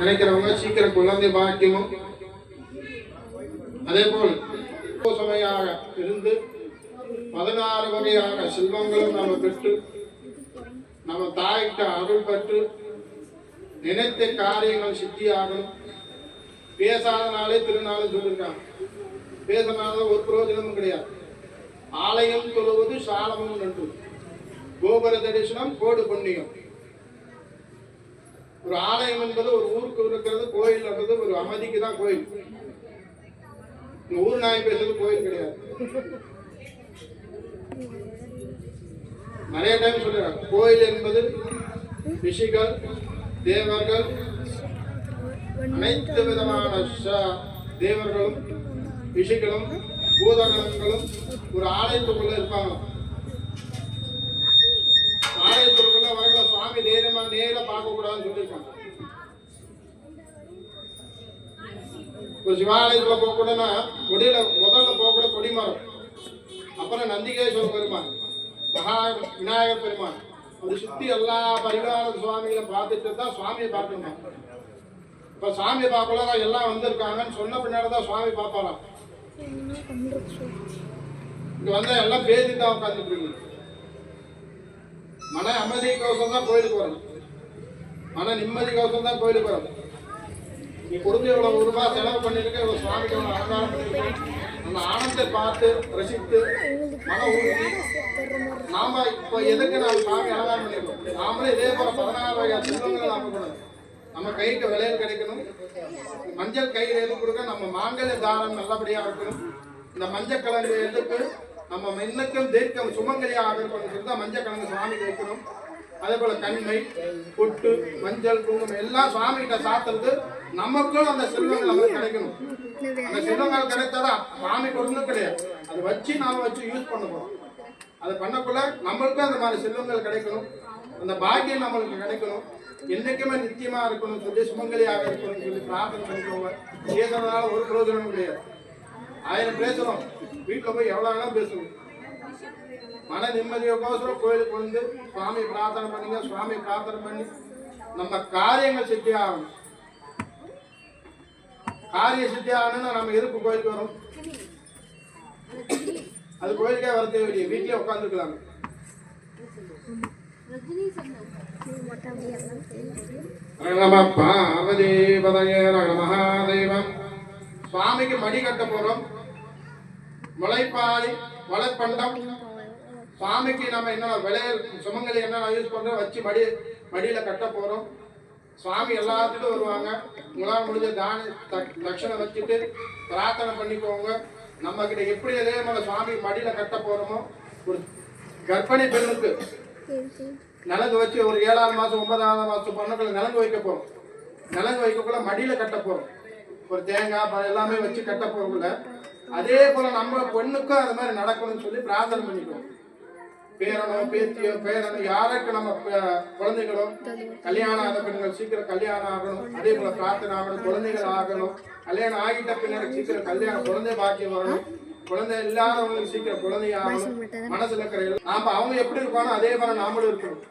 நினைக்கிறவங்க சீக்கிரம் குழந்தை பாக்கியமும் அதே போல் சுமையாக இருந்து பதினாறு வகையான செல்வங்களும் நம்ம பெற்று நம்ம தாய்கிட்ட அருள் பெற்று நினைத்த காரியங்கள் சித்தியாகணும். பேசாதனாலே திருநாள் சொல்லியிருக்காங்க பேசினால ஒரு பிரயோஜனமும் கிடையாது. ஆலயம் தொழுவது சாலமும் நன்று. கோபுர தரிசனம் கோடு புண்ணியம். ஒரு ஆலயம் என்பது ஒரு ஊருக்கு இருக்கிறது கோயில் என்பது ஒரு அமைதிக்கு தான் கோயில். ஊர் நாய் பேசுறது கோயில் கிடையாது. நிறைய டைம் சொல்லுறேன் கோயில் என்பது ரிஷிகள் தேவர்கள் அனைத்து விதமான தேவர்களும் ரிஷிகளும் பூதகணங்களும் ஒரு ஆலயத்துக்குள்ள இருப்பாங்க ஆலயத்துக்குள்ள வரல சுவாமி தைரியமா நேரா பார்க்க கூடாதுன்னு சொல்லியிருக்காங்க. ஒரு சிவாலயத்துல போக கூடனா கொடியில முதல்ல போக கூட கொடிமரம் அப்புறம் நந்திகேஸ்வர பெருமான் மகா விநாயகர் பெருமான். அப்படி சுத்தி எல்லா பரிவார சுவாமிகளை பார்த்துட்டு தான் சுவாமியை பார்க்கணும். இப்ப சாமி பார்க்கலாம் எல்லாம் வந்திருக்காங்கன்னு சொன்ன பின்னாடி தான் சுவாமி பார்ப்பாராம். இங்க வந்தா எல்லாம் பேசி தான் உட்காந்துட்டு மன அமைதிக்கோசம் தான் கோயிலுக்கு வரணும். மன நிம்மதிக்கோசம் தான் கோயிலுக்கு வரும். நீ கொடுத்து இவ்வளவு ஒரு ரூபாய் செலவு பண்ணிருக்க இவ்வளவு சுவாமிக்கு இவ்வளவு அலங்காரம் பண்ணிருக்க. அந்த ஆனந்தை பார்த்து ரசித்து மன உறுதி. நாம இப்ப எதுக்கு நாம் சாமி அலங்காரம் பண்ணிருக்கோம்? நாமளே இதே போல பதினாறு வகையான செல்வங்களை நாம கொடுக்கணும் நம்ம கைக்கு விலையில் கிடைக்கணும். மஞ்சள் கையில் எது கொடுக்க? நம்ம மாங்கல்ய தாரம் நல்லபடியா இருக்கணும். இந்த மஞ்சள் கிழங்கு எதுக்கு? நம்ம இன்னுக்கும் தீர்க்கம் சுமங்கலியாக இருக்கணும்னு சொல்லி தான் மஞ்சள் கிழங்கு சுவாமிக்கு வைக்கணும். அதே போல கண்மை பொட்டு மஞ்சள் குங்குமம் எல்லாம் சுவாமிகிட்ட சாத்துறது நமக்கும் அந்த செல்வங்கள் நமக்கு கிடைக்கணும். அந்த செல்வங்கள் கிடைத்தாதான் சுவாமி ஒன்றும் கிடையாது. அதை வச்சு நாம வச்சு யூஸ் பண்ண போறோம். அதை பண்ணக்குள்ள நம்மளுக்கும் அந்த மாதிரி செல்வங்கள் கிடைக்கணும். அந்த பாக்கியம் நம்மளுக்கு கிடைக்கணும். என்னைக்குமே நித்தியமா இருக்கணும் சொல்லி சுமங்கலியாக இருக்கணும்னு சொல்லி பிரார்த்தனை பண்ணிக்கோங்க. பேசுறதுனால ஒரு பிரயோஜனமும் கிடையாது. ஆயிரம் பேசுறோம் வீட்டுல போய் எவ்வளவு வேணாலும் பேசணும் மன நிம்மதியோசரம் கோயிலுக்கு வந்து சுவாமி பிரார்த்தனை பண்ணுங்க சுவாமி பிரார்த்தனை பண்ணி நம்ம காரியங்கள் சித்தி ஆகணும். காரிய சித்தி ஆகணும்னா நம்ம இருப்பு கோயிலுக்கு வரும்? அது கோயிலுக்கே வர தேவையில்லையே வீட்லயே உட்காந்துருக்கலாம் நம பார்வதீபதய மகாதேவம். சுவாமிக்கு மடி கட்ட போறோம். முளைப்பாய் வளைப்பண்டம் சாமிக்கு நம்ம என்ன விளைய சுமங்கலி என்ன யூஸ் பண்றோம் வச்சு மடி மடியில கட்ட போறோம். சுவாமி எல்லாத்துக்கும் வருவாங்க. உங்களால் முடிஞ்ச தான த- தட்சணை வச்சுட்டு பிரார்த்தனை பண்ணிக்கோங்க. நம்ம கிட்ட எப்படி அதே மாதிரி சுவாமி மடியில கட்ட போறோமோ ஒரு கர்ப்பிணி பெண்ணுக்கு நலங்கு வச்சு ஒரு ஏழாவது மாசம் ஒன்பதாவது மாசம் பொண்ணுக்குள்ள நலங்கு வைக்க போறோம். நலங்கு வைக்கக்குள்ள மடியில கட்ட போறோம். ஒரு தேங்காய் எல்லாமே வச்சு கட்ட போறோம்ல. அதே போல நம்ம பொண்ணுக்கும் அது மாதிரி நடக்கணும்னு சொல்லி பிரார்த்தனை பண்ணிக்குவோம் பேரனோ பேத்தியோ பேரனோ யாருக்கு நம்ம ப- குழந்தைகளோ கல்யாணம் ஆன பெண்கள் சீக்கிரம் கல்யாணம் ஆகணும். அதே போல பிரார்த்தனை ஆகணும். குழந்தைகள் ஆகணும். கல்யாணம் ஆகிட்ட பின்னாடி சீக்கிரம் கல்யாணம் குழந்தை பாக்கியம் வரணும். குழந்தை இல்லாதவங்களுக்கு சீக்கிரம் குழந்தை ஆகணும். மனசுல இருக்கிற நாம அவங்க எப்படி இருப்பானோ அதே போல நாமளும் இருக்கணும்.